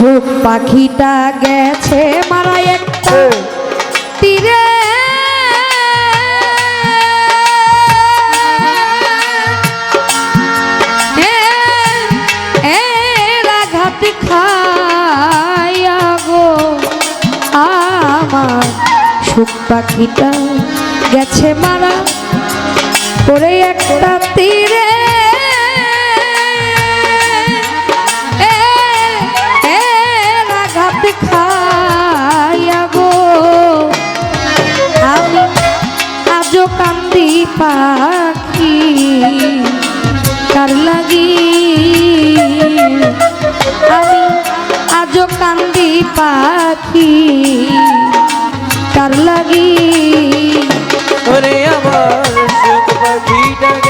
ঝোপ পাখিটা গেছে মারা একটা তীরে। পাখিটা গেছে মারা পরে একটা তীরে। जग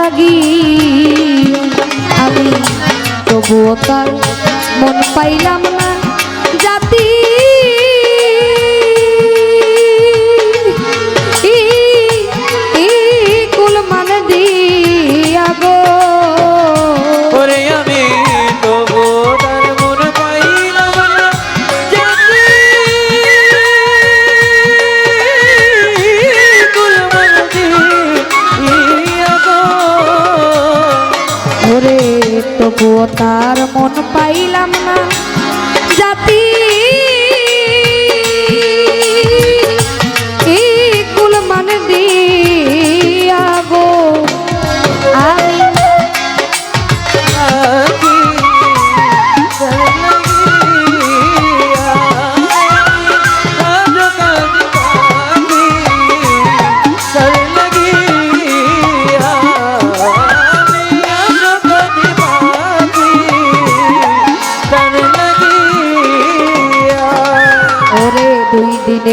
লাগি আমি তবুও তার মন পাইলাম না। মন পাইলাম না। জাতি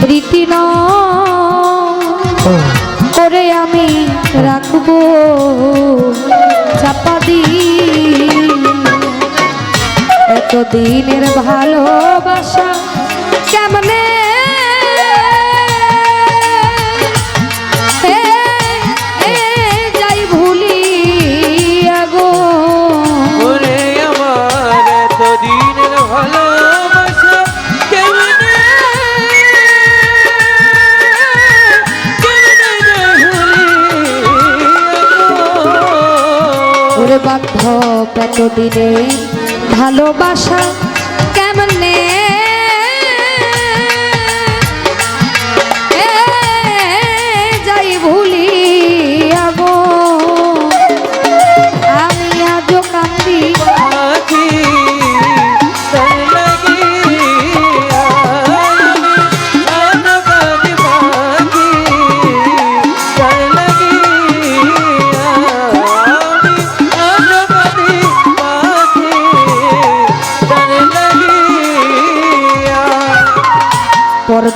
প্রীতি করে আমি রাখব চাপা দি। এতদিনের ভালোবাসা কেমনে দিনে ভালোবাসা কেমনে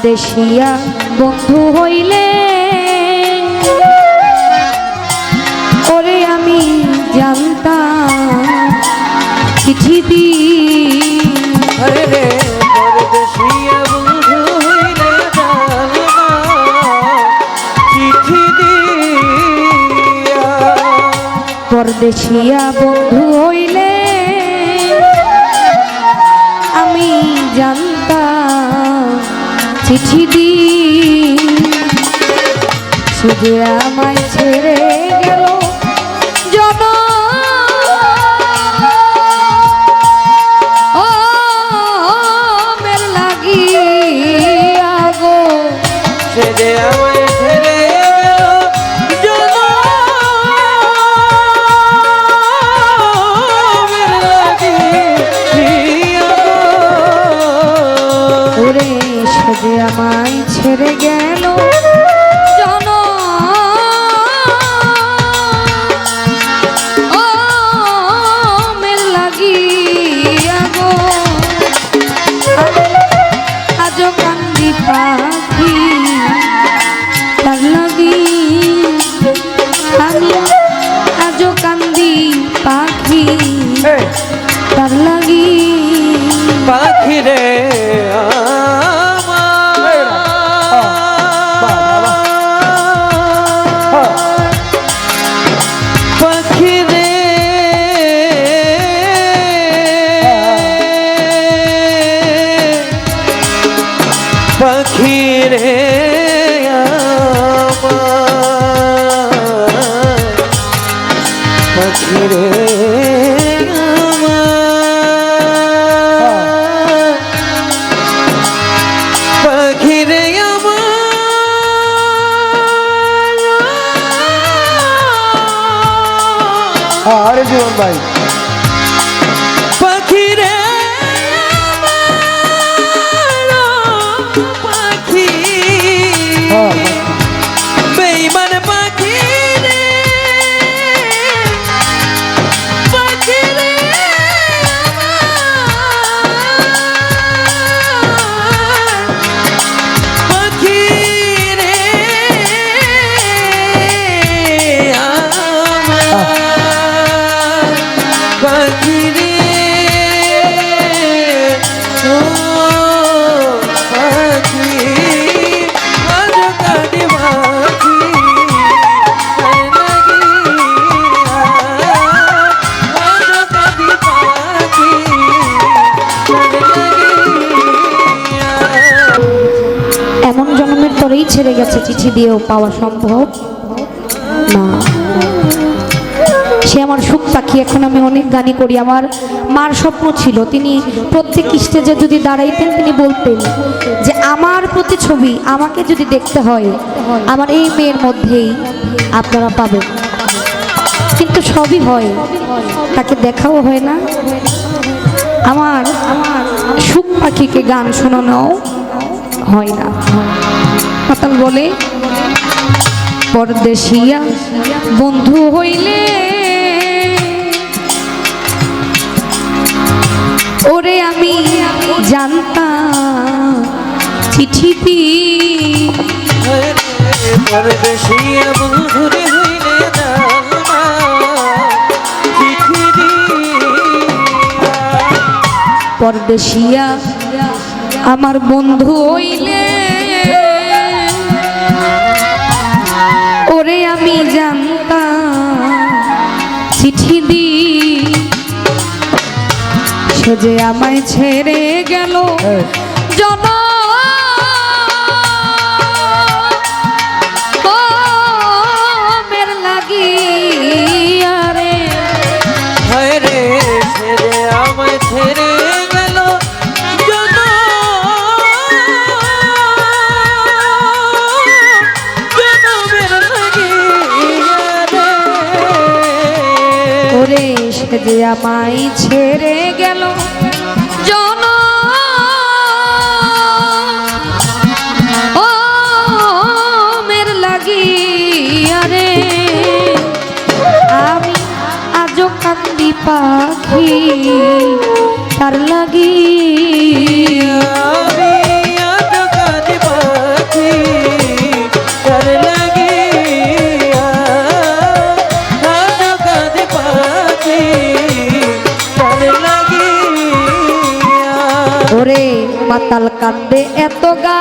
দেশিয়া বন্ধু হইলে। ওরে আমি জানতাম চিঠি পরদেশিয়া বন্ধু হইলে আমি জান চিঠি দি শুধু আমায় ছেড়ে গেল জন লাগি আগো যে আমায় আমার আরে জীবন ভাই পরেই ছেড়ে গেছে চিঠি দিয়েও পাওয়া সম্ভব না। সে আমার সুখ পাখি, এখন আমি অনেক গানই করি। আমার মার স্বপ্ন ছিল, তিনি প্রত্যেক স্টেজে যদি দাঁড়াইতেন, তিনি বলতেন যে, আমার প্রতিছবি আমাকে যদি দেখতে হয়, আমার এই মেয়ের মধ্যেই আপনারা পাবেন। কিন্তু সবই হয়, তাকে দেখাও হয় না। আমার আমার সুখ পাখিকে গান শোনানোও হয় না। পাতাল বলে পরদেশিয়া বন্ধু হইলে ওরে আমি জানতাম পরদেশিয়া হইলে চিঠি দিয়া পরদেশিয়া আমার বন্ধু হইলে যে আমায় ছেড়ে গেল জন যে আমায় ছেড়ে গেল পাখি তার লাগি ওরে মাতাল কান্দে এত গা।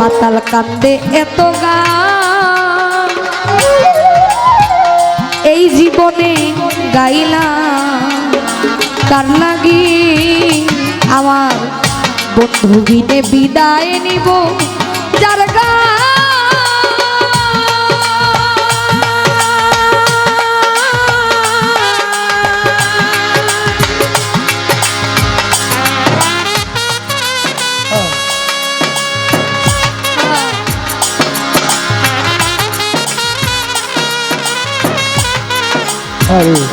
মাতাল কান্দে এত গান। এই জীবনে গাইলাম। কার লাগি আমার বন্ধু বিনে বিদায় নিব। যার গান আরে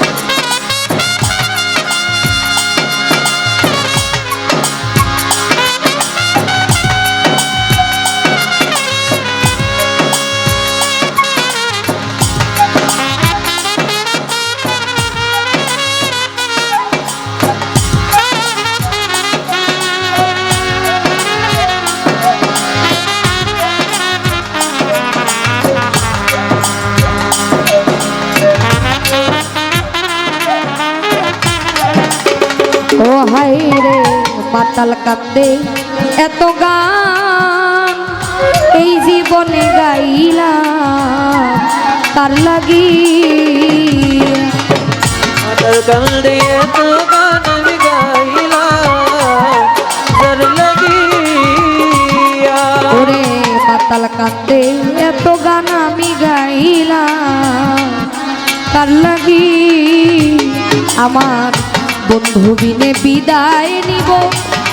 মাতাল কান্দে এত গান এই জীবনে গাইলাম তার লাগি। মাতাল কান্দে তো গান আমি গাইলাম যার লাগিয়া ওরে মাতাল এত গান আমি গাইলাম তার লাগি। আমার বন্ধু বিনে বিদায় নিব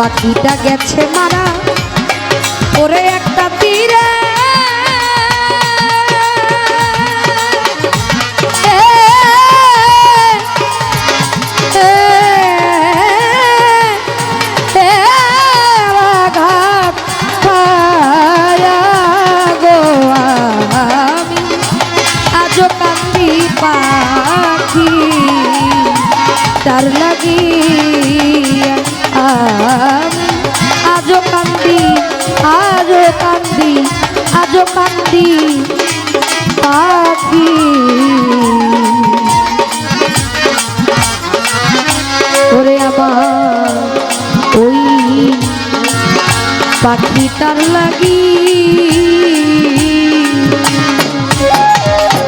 পাখিটা গেছে মারা। ওরে একটা তীরে। পাখি তার লাগি আমি আজও কান্দি আজও কান্দি আজও কান্দি পাখি। ওরে আমার ওই পাখি তার লাগি